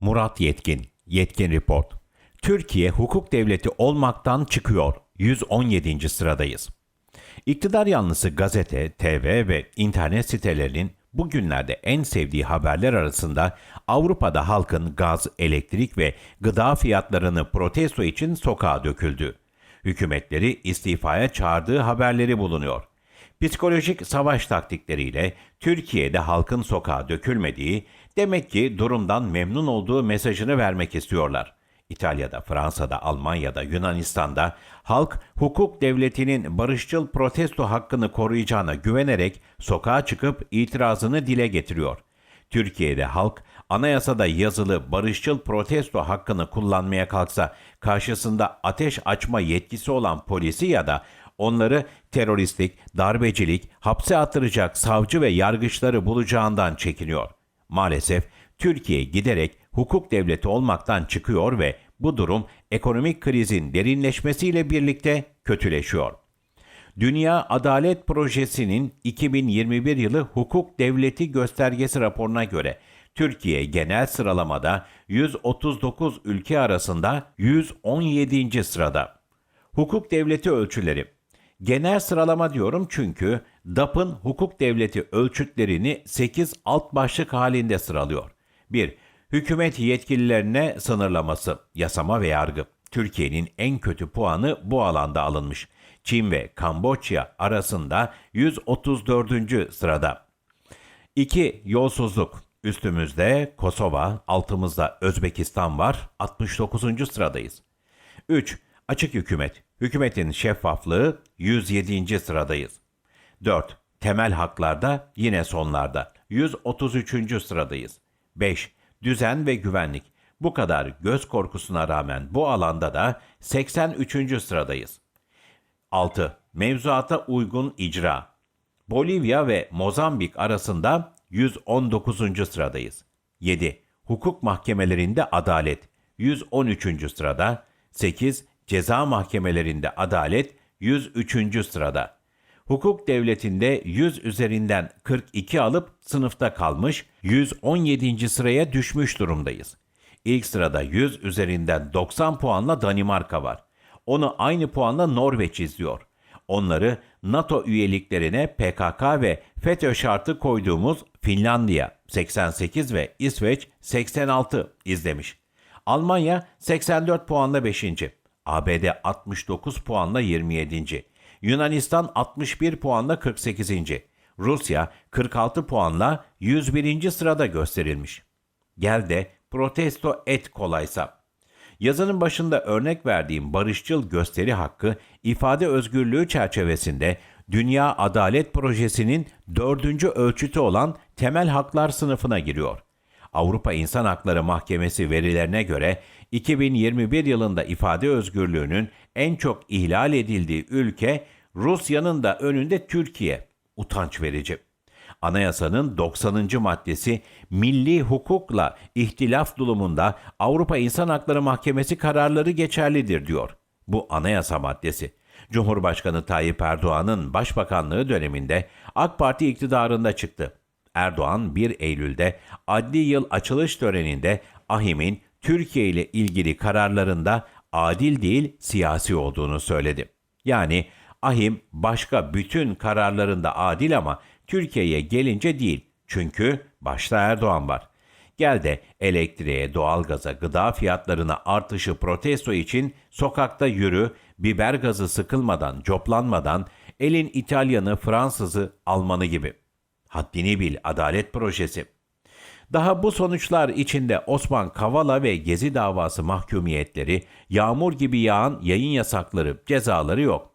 Murat Yetkin, Yetkin Report. Türkiye hukuk devleti olmaktan çıkıyor. 117. sıradayız. İktidar yanlısı gazete, TV ve internet sitelerinin bugünlerde en sevdiği haberler arasında Avrupa'da halkın gaz, elektrik ve gıda fiyatlarını protesto için sokağa döküldü. Hükümetleri istifaya çağırdığı haberleri bulunuyor. Psikolojik savaş taktikleriyle Türkiye'de halkın sokağa dökülmediği, demek ki durumdan memnun olduğu mesajını vermek istiyorlar. İtalya'da, Fransa'da, Almanya'da, Yunanistan'da halk hukuk devletinin barışçıl protesto hakkını koruyacağına güvenerek sokağa çıkıp itirazını dile getiriyor. Türkiye'de halk anayasada yazılı barışçıl protesto hakkını kullanmaya kalksa karşısında ateş açma yetkisi olan polisi ya da onları teröristlik, darbecilik, hapse attıracak savcı ve yargıçları bulacağından çekiniyor. Maalesef Türkiye giderek hukuk devleti olmaktan çıkıyor ve bu durum ekonomik krizin derinleşmesiyle birlikte kötüleşiyor. Dünya Adalet Projesi'nin 2021 yılı hukuk devleti göstergesi raporuna göre Türkiye genel sıralamada 139 ülke arasında 117. sırada. Hukuk devleti ölçüleri. Genel sıralama diyorum çünkü DAP'ın hukuk devleti ölçütlerini 8 alt başlık halinde sıralıyor. 1. Hükümet yetkililerine sınırlaması, yasama ve yargı. Türkiye'nin en kötü puanı bu alanda alınmış. Çin ve Kamboçya arasında 134. sırada. 2. Yolsuzluk. Üstümüzde Kosova, altımızda Özbekistan var. 69. sıradayız. 3. Açık hükümet. Hükümetin şeffaflığı 107. sıradayız. 4. Temel haklarda yine sonlarda. 133. sıradayız. 5. Düzen ve güvenlik. Bu kadar göz korkusuna rağmen bu alanda da 83. sıradayız. 6. Mevzuata uygun icra. Bolivya ve Mozambik arasında 119. sıradayız. 7. Hukuk mahkemelerinde adalet 113. sırada. 8. Ceza mahkemelerinde adalet 103. sırada. Hukuk devletinde 100 üzerinden 42 alıp sınıfta kalmış 117. sıraya düşmüş durumdayız. İlk sırada 100 üzerinden 90 puanla Danimarka var. Onu aynı puanla Norveç izliyor. Onları NATO üyeliklerine PKK ve FETÖ şartı koyduğumuz Finlandiya 88 ve İsveç 86 izlemiş. Almanya 84 puanla 5. ABD 69 puanla 27. Yunanistan 61 puanla 48. Rusya 46 puanla 101. sırada gösterilmiş. Gel de protesto et kolaysa. Yazının başında örnek verdiğim barışçıl gösteri hakkı ifade özgürlüğü çerçevesinde Dünya Adalet Projesi'nin dördüncü ölçütü olan temel haklar sınıfına giriyor. Avrupa İnsan Hakları Mahkemesi verilerine göre 2021 yılında ifade özgürlüğünün en çok ihlal edildiği ülke Rusya'nın da önünde Türkiye. Utanç verici. Anayasanın 90. maddesi milli hukukla ihtilaf durumunda Avrupa İnsan Hakları Mahkemesi kararları geçerlidir diyor. Bu anayasa maddesi. Cumhurbaşkanı Tayyip Erdoğan'ın başbakanlığı döneminde AK Parti iktidarında çıktı. Erdoğan 1 Eylül'de adli yıl açılış töreninde AHİM'in Türkiye ile ilgili kararlarında adil değil siyasi olduğunu söyledi. Yani AHİM başka bütün kararlarında adil ama Türkiye'ye gelince değil. Çünkü başta Erdoğan var. Gel de elektriğe, doğalgaza, gıda fiyatlarına artışı protesto için sokakta yürü, biber gazı sıkılmadan, coplanmadan, elin İtalyanı, Fransızı, Almanı gibi. Haddini bil, adalet projesi. Daha bu sonuçlar içinde Osman Kavala ve Gezi davası mahkumiyetleri, yağmur gibi yağan yayın yasakları, cezaları yok.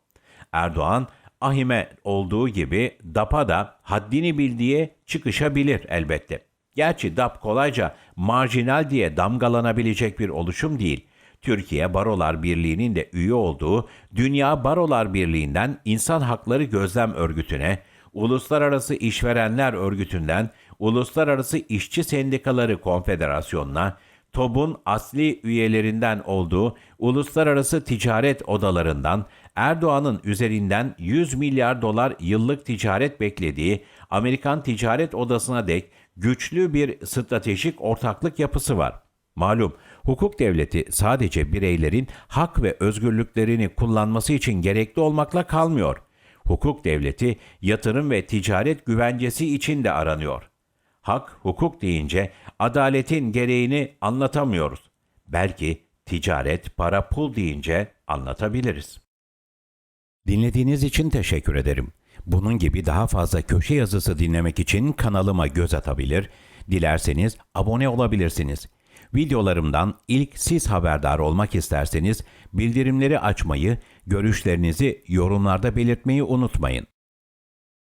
Erdoğan, Ahime olduğu gibi DAP'a da haddini bildiği çıkışabilir elbette. Gerçi DAP kolayca marjinal diye damgalanabilecek bir oluşum değil. Türkiye Barolar Birliği'nin de üye olduğu Dünya Barolar Birliği'nden İnsan Hakları Gözlem Örgütü'ne, Uluslararası İşverenler Örgütü'nden Uluslararası İşçi Sendikaları Konfederasyonu'na, TOB'un asli üyelerinden olduğu uluslararası ticaret odalarından Erdoğan'ın üzerinden 100 milyar dolar yıllık ticaret beklediği Amerikan Ticaret Odası'na dek güçlü bir stratejik ortaklık yapısı var. Malum hukuk devleti sadece bireylerin hak ve özgürlüklerini kullanması için gerekli olmakla kalmıyor. Hukuk devleti yatırım ve ticaret güvencesi için de aranıyor. Hak, hukuk deyince adaletin gereğini anlatamıyoruz. Belki ticaret, para, pul deyince anlatabiliriz. Dinlediğiniz için teşekkür ederim. Bunun gibi daha fazla köşe yazısı dinlemek için kanalıma göz atabilir, dilerseniz abone olabilirsiniz. Videolarımdan ilk siz haberdar olmak isterseniz bildirimleri açmayı, görüşlerinizi yorumlarda belirtmeyi unutmayın.